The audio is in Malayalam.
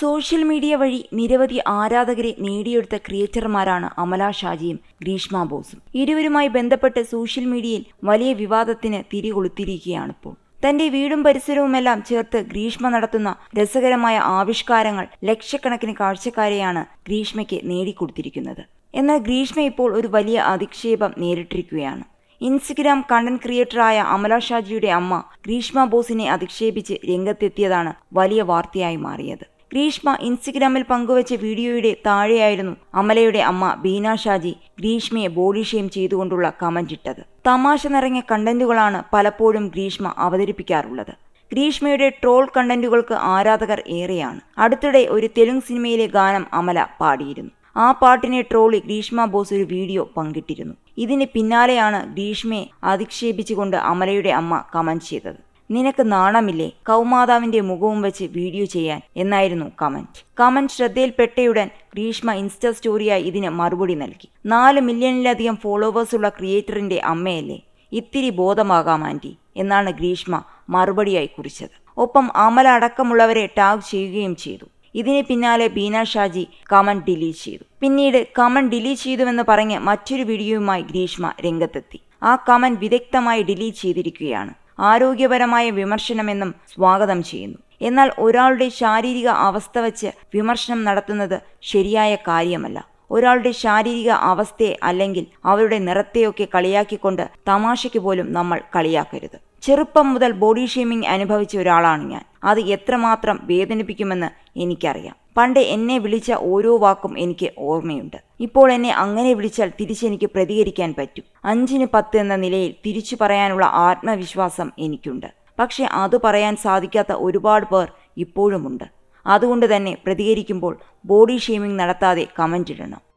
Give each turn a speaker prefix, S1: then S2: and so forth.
S1: സോഷ്യൽ മീഡിയ വഴി നിരവധി ആരാധകരെ നേടിയെടുത്ത ക്രിയേറ്റർമാരാണ് അമല ഷാജിയും ഗ്രീഷ്മ ബോസും. ഇരുവരുമായി ബന്ധപ്പെട്ട് സോഷ്യൽ മീഡിയയിൽ വലിയ വിവാദത്തിന് തിരികൊളുത്തിരിക്കുകയാണിപ്പോൾ തന്റെ വീടും പരിസരവുമെല്ലാം ചേർത്ത് ഗ്രീഷ്മ നടത്തുന്ന രസകരമായ ആവിഷ്കാരങ്ങൾ ലക്ഷക്കണക്കിന് കാഴ്ചക്കാരെയാണ് ഗ്രീഷ്മയ്ക്ക് നേടിക്കൊടുത്തിരിക്കുന്നത്. എന്നാൽ ഗ്രീഷ്മ ഇപ്പോൾ ഒരു വലിയ അധിക്ഷേപം നേരിട്ടിരിക്കുകയാണ്. ഇൻസ്റ്റഗ്രാം കണ്ടന്റ് ക്രിയേറ്ററായ അമല ഷാജിയുടെ അമ്മ ഗ്രീഷ്മ ബോസിനെ അധിക്ഷേപിച്ച് രംഗത്തെത്തിയതാണ് വലിയ വാർത്തയായി മാറിയത്. ഗ്രീഷ്മ ഇൻസ്റ്റഗ്രാമിൽ പങ്കുവച്ച വീഡിയോയുടെ താഴെയായിരുന്നു അമലയുടെ അമ്മ ബീന ഷാജി ഗ്രീഷ്മയെ ബോഡി ഷെയിം ചെയ്തുകൊണ്ടുള്ള കമന്റ് ഇട്ടത്. തമാശ നിറഞ്ഞ കണ്ടന്റുകളാണ് പലപ്പോഴും ഗ്രീഷ്മ അവതരിപ്പിക്കാറുള്ളത്. ഗ്രീഷ്മയുടെ ട്രോൾ കണ്ടന്റുകൾക്ക് ആരാധകർ ഏറെയാണ്. അടുത്തിടെ ഒരു തെലുങ്ക് സിനിമയിലെ ഗാനം അമല പാടിയിരുന്നു. ആ പാട്ടിനെ ട്രോളി ഗ്രീഷ്മ ബോസ് ഒരു വീഡിയോ പങ്കിട്ടിരുന്നു. ഇതിന് പിന്നാലെയാണ് ഗ്രീഷ്മയെ അധിക്ഷേപിച്ചുകൊണ്ട് അമലയുടെ അമ്മ കമന്റ് ചെയ്തത്. നിനക്ക് നാണമില്ലേ കൗമാതാവിന്റെ മുഖവും വെച്ച് വീഡിയോ ചെയ്യാൻ എന്നായിരുന്നു കമന്റ്. കമന്റ് ശ്രദ്ധയിൽപ്പെട്ടയുടൻ ഗ്രീഷ്മ ഇൻസ്റ്റ സ്റ്റോറിയായി ഇതിന് മറുപടി നൽകി. നാല് മില്യണിലധികം ഫോളോവേഴ്സുള്ള ക്രിയേറ്ററിന്റെ അമ്മയല്ലേ? ഇത്തിരി ബോധമാകാം ആന്റി എന്നാണ് ഗ്രീഷ്മ മറുപടിയായി കുറിച്ചത്. ഒപ്പം അമല അടക്കമുള്ളവരെ ടാഗ് ചെയ്യുകയും ചെയ്തു. ഇതിന് പിന്നാലെ ബീന ഷാജി കമന്റ് ഡിലീറ്റ് ചെയ്തു. പിന്നീട് കമന്റ് ഡിലീറ്റ് ചെയ്തുവെന്ന് പറഞ്ഞ് മറ്റൊരു വീഡിയോയുമായി ഗ്രീഷ്മ രംഗത്തെത്തി. ആ കമന്റ് വിദഗ്ധമായി ഡിലീറ്റ് ചെയ്തിരിക്കുകയാണ്. ആരോഗ്യപരമായ വിമർശനമെന്നും സ്വാഗതം ചെയ്യുന്നു. എന്നാൽ ഒരാളുടെ ശാരീരിക അവസ്ഥ വച്ച് വിമർശനം നടത്തുന്നത് ശരിയായ കാര്യമല്ല. ഒരാളുടെ ശാരീരിക അവസ്ഥയെ അല്ലെങ്കിൽ അവരുടെ നിറത്തെയൊക്കെ കളിയാക്കിക്കൊണ്ട് തമാശയ്ക്ക് പോലും നമ്മൾ കളിയാക്കരുത്. ചെറുപ്പം മുതൽ ബോഡി ഷേമിംഗ് അനുഭവിച്ച ഒരാളാണ് ഞാൻ. അത് എത്രമാത്രം വേദനിപ്പിക്കുമെന്ന് എനിക്കറിയാം. പണ്ട് എന്നെ വിളിച്ച ഓരോ വാക്കും എനിക്ക് ഓർമ്മയുണ്ട്. ഇപ്പോൾ എന്നെ അങ്ങനെ വിളിച്ചാൽ തിരിച്ചെനിക്ക് പ്രതികരിക്കാൻ പറ്റും. അഞ്ചിന് പത്ത് എന്ന നിലയിൽ തിരിച്ചു പറയാനുള്ള ആത്മവിശ്വാസം എനിക്കുണ്ട്. പക്ഷെ അത് പറയാൻ സാധിക്കാത്ത ഒരുപാട് പേർ ഇപ്പോഴുമുണ്ട്. അതുകൊണ്ട് തന്നെ പ്രതികരിക്കുമ്പോൾ ബോഡി ഷേമിംഗ് നടത്താതെ കമന്റ് ഇടണം.